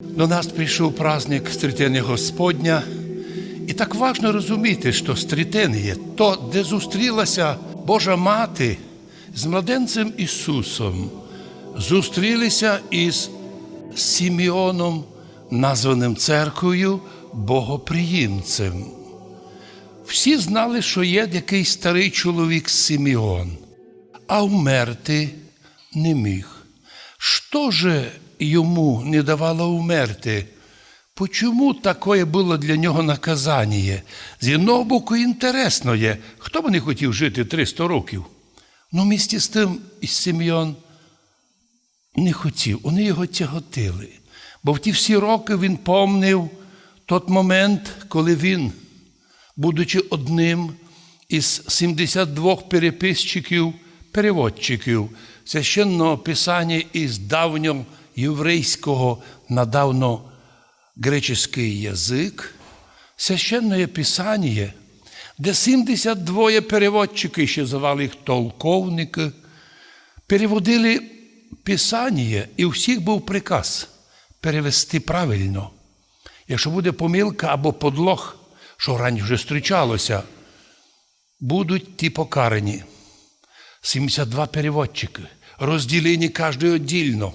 До нас прийшов праздник Стрітени Господня, і так важно розуміти, що стрітени є то, де зустрілася Божа Мати з младенцем Ісусом, зустрілися із Сімеоном, названим церквою Богоприємцем. Всі знали, що є якийсь старий чоловік Симеон, а вмерти не міг. Що же йому не давало умерти? Почому таке було для нього наказання? З одного боку, інтересно є, хто б не хотів жити 300 років. Ну, місті з тим Симеон не хотів, вони його тяготили. Бо в ті всі роки він помнив той момент, коли він, будучи одним із 72 переписчиків, переводчиків священного писання із давньоєврейського на давньогреческий язик, священне писання, де 72 переводчики, ще звали їх толковники, переводили Писання, і у всіх був приказ перевести правильно. Якщо буде помилка або подлог, що раніше зустрічалося, будуть ті покарані. 72 переводчики, розділені кожен віддільно,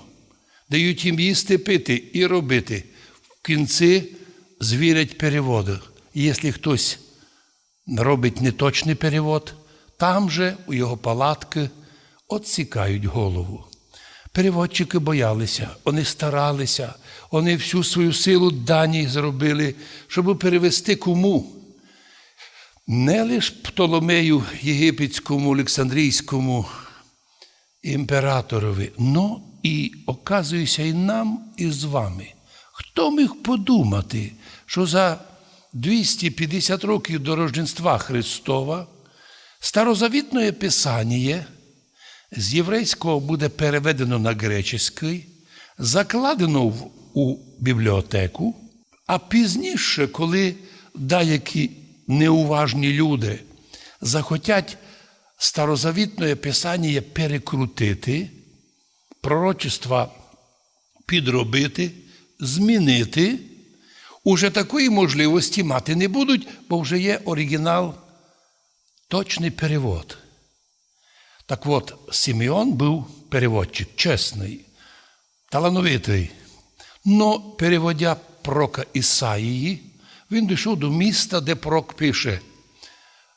дають їм їсти, пити і робити. В кінці звірять переводи. І якщо хтось робить неточний перевод, там же у його палатки отсікають голову. Переводчики боялися, вони старалися, вони всю свою силу дані зробили, щоб перевести кому. Не лише Птоломею єгипетському, Олександрійському імператорові, но і, оказується, і нам, і з вами. Хто міг подумати, що за 250 років до Рождества Христова старозавітне Писання з єврейського буде переведено на греческий, закладено в, у бібліотеку, а пізніше, коли деякі неуважні люди захотять старозавітне писання перекрутити, пророчества підробити, змінити, уже такої можливості мати не будуть, бо вже є оригінал, точний перевод. Так от, Симеон був переводчик, чесний, талановитий. Но переводя прока Ісаїї, він дійшов до міста, де прок пише: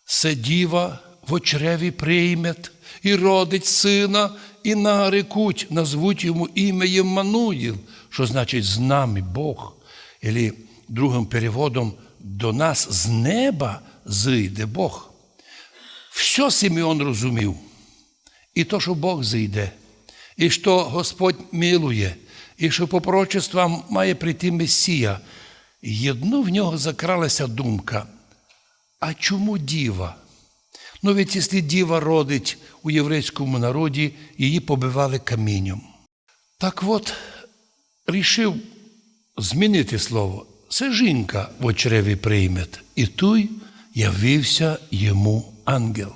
Се діва в очреві приймет, і родить сина, і нарекуть, назвуть йому ім'я Єммануїл, що значить з нами Бог. Ілі другим переводом до нас з неба зійде Бог. Все Симеон розумів. І то, що Бог зійде, і що Господь милує, і що по пророчествам має прийти Месія. Єдно в нього закралася думка. А чому діва? Ведь якщо діва родить у єврейському народі, її побивали камінням. Так от, рішив змінити слово. Це жінка в очреві прийме. І той явився йому ангел.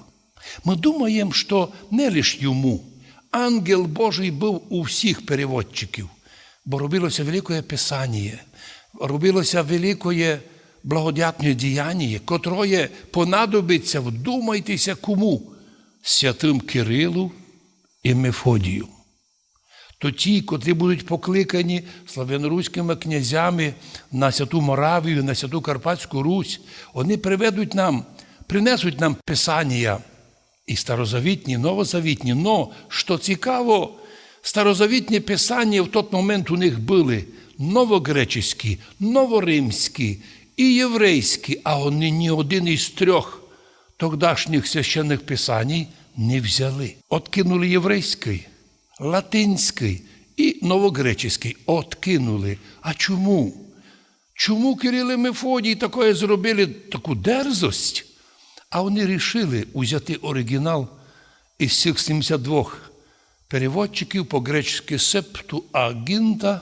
Ми думаємо, що не лише йому, ангел Божий був у всіх переводчиків, бо робилося велике писання, робилося велике благодатне діяння, котроє понадобиться, вдумайтеся кому? Святим Кирилу і Мефодію. То ті, котрі будуть покликані славяноруськими князями на Святу Моравію, на Святу Карпатську Русь, вони приведуть нам, принесуть нам Писання і старозавітні, і новозавітні. Но, що цікаво, старозавітні писання в той момент у них були новогречеські, новоримські і єврейські, а вони ні один із трьох тогдашніх священних писань не взяли. Откинули єврейський, латинський і новогреческий. Откинули. А чому? Чому Кирил і Мефодій такое зробили таку дерзость? А вони рішили узяти оригінал із цих 72 переводчиків по-гречески септу агінта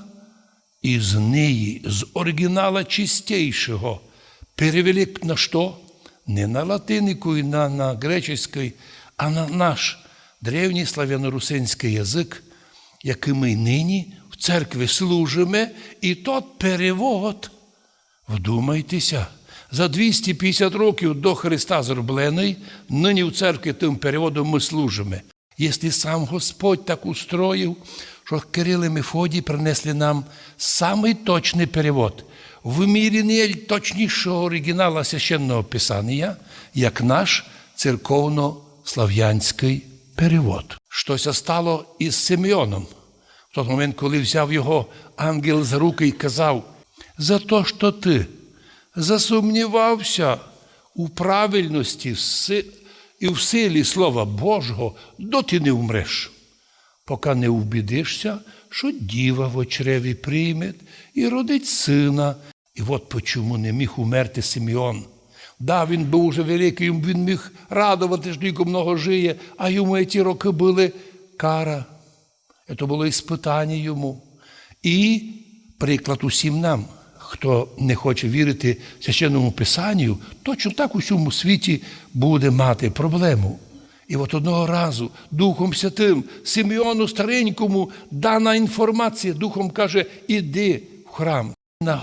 і з неї, з оригінала чистейшого, перевели на що? Не на латинику і на, на греческий, а на наш древній славяно-русинський язик, який ми нині в церкві служимо, і тот перевод, вдумайтеся, за 250 років до Христа зроблений, нині в церкві тим переводом ми служимо. Якщо сам Господь так устроїв, що Кирил і Мефодій принесли нам самий точний перевод, вимірений точнішого оригінала священного Писання, як наш церковно-слав'янський перевод. Щось стало із Симеоном. В той момент, коли взяв його ангел за руки і казав, за те, що ти засумнівався у правильності і в силі Слова Божого, доти не вмреш, поки не убідишся, що діва в очреві прийме і родить сина. І от почому не міг умерти Симеон. Да, він був уже великий, він міг радувати, що тільки много жиє, а йому ці роки були кара. Це було іспитання йому. І приклад усім нам, хто не хоче вірити священному Писанню, точно так у всьому світі буде мати проблему. І от одного разу Духом Святим Симеону старенькому дана інформація, Духом каже, іди в храм. На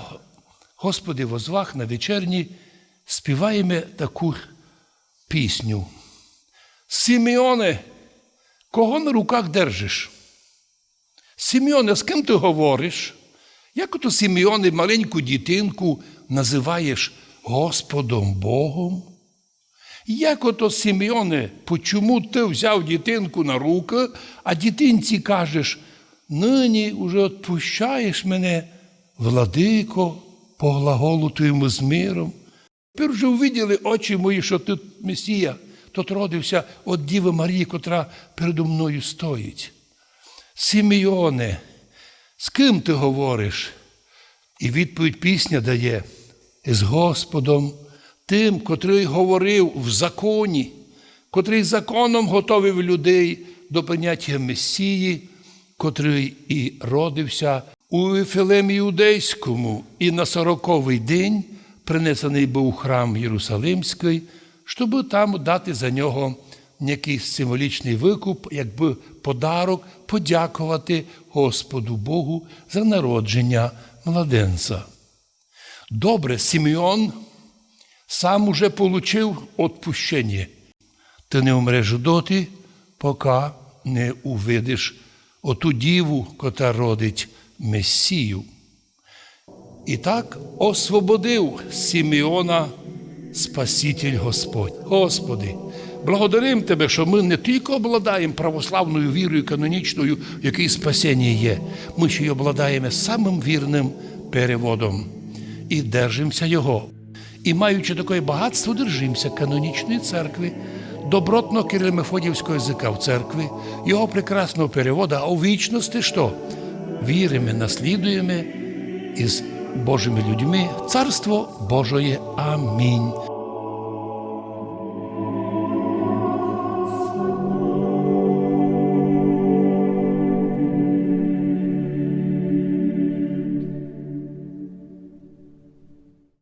Господи возвах на вечерні співаємо таку пісню. Симеоне, кого на руках держиш? Симеоне, з ким ти говориш? Як ото Симеоне маленьку дітинку називаєш Господом Богом? Як ото Симеоне, почому ти взяв дітинку на руки, а дітинці кажеш, нині уже відпущаєш мене, владико, по глаголу твоєму з миром. Тепер вже увиділи очі мої, що ти Месія, тот родився від Діви Марії, котра передо мною стоїть. Симеоне, з ким ти говориш? І відповідь пісня дає з Господом, тим, котрий говорив в законі, котрий законом готовив людей до прийняття Месії, котрий і родився у Ефілемі Юдейському, і на сороковий день принесений був храм Єрусалимський, щоб там дати за нього якийсь символічний викуп, якби подарок подякувати Господу Богу за народження младенця. Добре, Симеон сам уже получив відпущення. Ти не умреш доти, поки не увидиш оту діву, котра родить Месію. І так освободив Симеона Спаситель Господь. Господи, благодарим Тебе, що ми не тільки обладаємо православною вірою канонічною, в якій спасіння є, ми ще й обладаємо самим вірним переводом і держимося Його. І маючи таке багатство, держимося канонічної церкви, добротно Кирило-Мефодіївського язика в церкви, його прекрасного перевода, а у вічності що? Віримо, наслідуємо із Божими людьми Царство Божоє. Амінь.